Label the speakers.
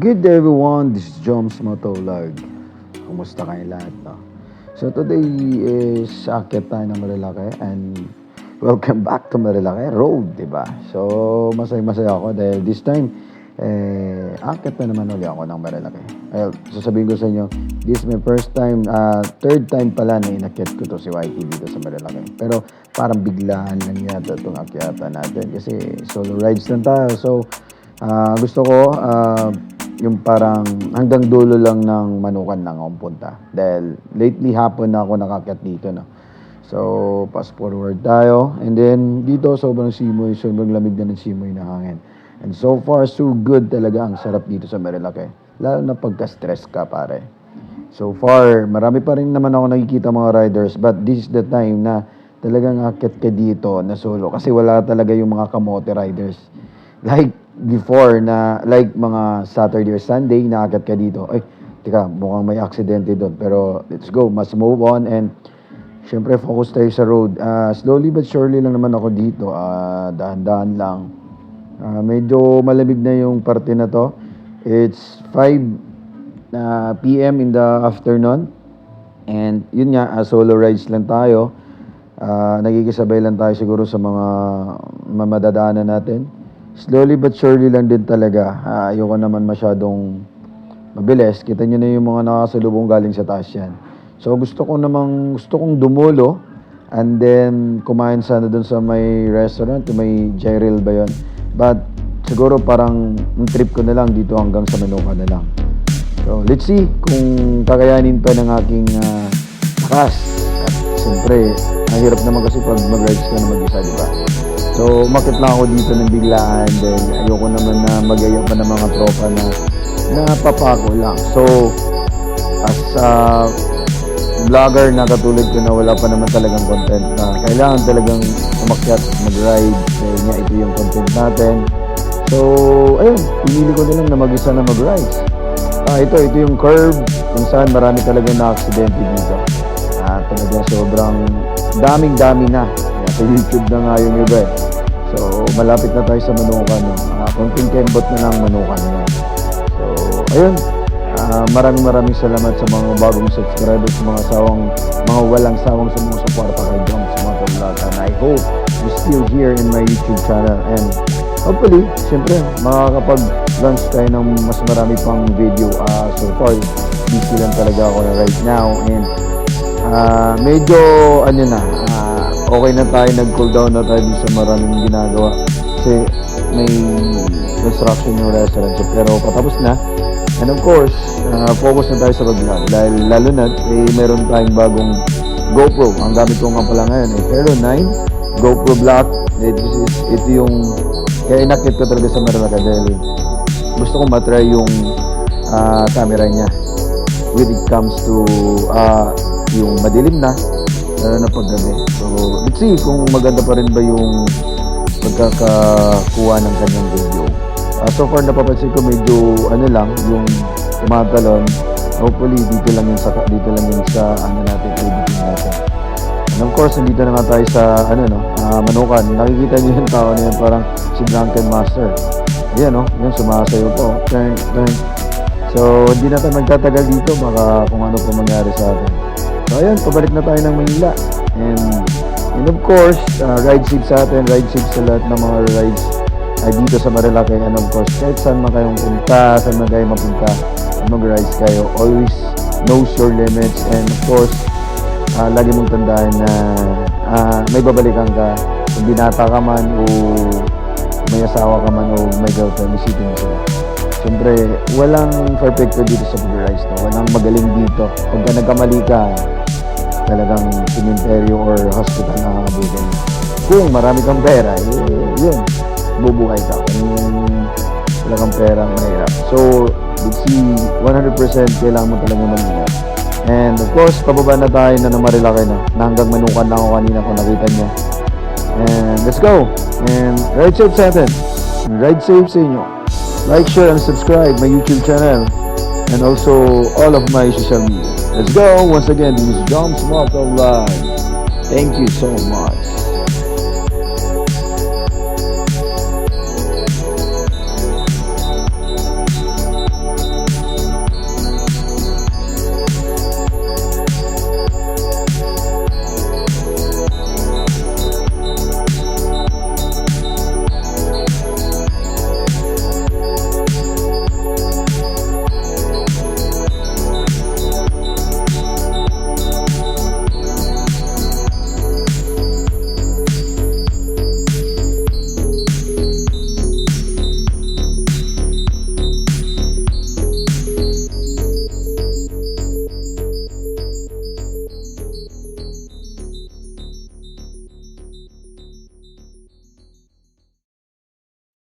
Speaker 1: Good day everyone, this is Joms Motovlog. Kumusta kayo lahat, no? So today is akit tayo ng Marilaki and welcome back to Marilaki Road, di ba? So masaya-masaya ako dahil this time, eh, akit na naman uli ako ng Marilaki. Well, sasabihin ko sa inyo, this is my first time, uh, third time pala na inakit ko to si YT dito sa Marilaki. Pero parang biglaan lang yata itong akyata natin kasi solo rides lang tayo. So, Ah, gusto ko ah, yung parang hanggang dulo lang ng manukan lang akong punta. Dahil lately hapon na ako nakakyat dito. No? So, fast forward tayo. And then, dito sobrang simoy, sobrang lamig na ng simoy na hangin. And so far, so good talaga ang sarap dito sa Marilake. Lalo na pagka-stress ka, pare. So far, marami pa rin naman ako nakikita mga riders but this is the time na talagang akit ka dito na solo kasi wala talaga yung mga kamote riders. Like before na like mga Saturday or Sunday naakyat ka dito. Ay, tika, mukhang may aksidente doon. Pero let's go, must move on and syempre focus tayo sa road. Ah, slowly but surely lang naman ako dito. Ah, dahan-dahan lang. Ah, medyo malamig na yung parte na to. It's 5 na PM in the afternoon. And yun nga, ah, solo rides lang tayo. Ah, nagkikisabay lang tayo siguro sa mga mamadadaanan natin. Slowly but surely lang din talaga. Ah, ayoko naman masyadong mabilis. Kita nyo na yung mga nakasalubong galing sa taas yan. So gusto ko namang, gusto kong dumulo and then kumain sana dun sa may restaurant, may Jyril ba yun. But siguro parang yung trip ko na lang dito hanggang sa Manuka na lang. So let's see kung kakayanin pa ng aking uh, lakas. At siyempre, mahirap naman kasi pag mag-rides ka na mag-isa, di ba? So, umakit lang ako dito ng biglaan. Then, ayoko naman na magayo pa ng mga tropa na napapako lang. So, as a vlogger na katulad ko na wala pa naman talagang content na kailangan talagang umakyat at mag-ride. Dahil nga ito yung content natin. So, ayun, pinili ko na lang na mag-isa na mag-ride. Ah, ito, ito yung curve kung saan marami talagang na-aksidente dito. Ah, talaga sobrang daming-dami na. Sa YouTube na nga yung iba eh. So, malapit na tayo sa Manukan. No? Ah, konting kembot na lang Manukan na yan. So, ayun. Ah, maraming maraming salamat sa mga bagong subscribers, sa mga sawang, mga walang sawang sumusuporta kay John sa mga vlog. And I hope you're still here in my YouTube channel. And hopefully, siyempre, makakapag-launch tayo ng mas marami pang video. Ah, so far, busy lang talaga ako na right now. And ah, medyo, ano na, ah, okay na tayo, nag-cool down na tayo sa maraming ginagawa. Kasi may construction yung restaurant. So, pero patapos na. And of course, ah, focus na tayo sa pag-vlog. Dahil lalo na, eh, meron tayong bagong GoPro. Ang gamit ko nga pala ngayon, eh, Hero 9 GoPro Black. Ito, is, ito yung, kaya inakit ko talaga sa Marilaka dahil gusto ko matry yung ah, camera niya when it comes to ah, yung madilim na, lalo na paggabi. So, let's see kung maganda pa rin ba yung pagkakakuha ng kanyang video. Ah, so far, napapansin ko medyo, ano lang, yung tumatalon. Hopefully, dito lang yun sa, dito lang yun sa, ano natin, editing natin. And of course, nandito na nga tayo sa, ano no, ah, Manukan. Nakikita niyo yung tao na yun, parang si Drunken Master. Yan, no, yan, sumasayo po. Turn, turn. So, hindi na tayo magtatagal dito, baka kung ano po mangyari sa atin. So, ayun, pabalik na tayo ng Manila. And, and of course, uh, ride safe sa atin, ride safe sa lahat ng mga rides ay dito sa Marilake. And of course, kahit saan man kayong punta, saan man kayo mapunta, mag-rides kayo, always knows your limits. And of course, ah, lagi mong tandaan na ah, may babalikan ka. Kung binata ka man o may asawa ka man o may girlfriend, isipin mo sila. Siyempre, walang perfecto dito sa pag-rides. No? Walang magaling dito. Pagka nagkamali ka, talagang cementerio or hospital na kakabutin. Kung marami kang pera, eh, yun, bubuhay ka. Kung wala kang pera, mahirap. So, let's see, 100% kailangan mo talaga mag-ingat. And of course, pababa na tayo na ng Marilaki na. na hanggang manukan lang ako kanina kung nakita nyo. And let's go. And ride safe sa atin. Ride safe sa inyo. Like, share, and subscribe my YouTube channel. And also all of my social media. Let's go. Once again, this is Dom Smart Live. Thank you so much.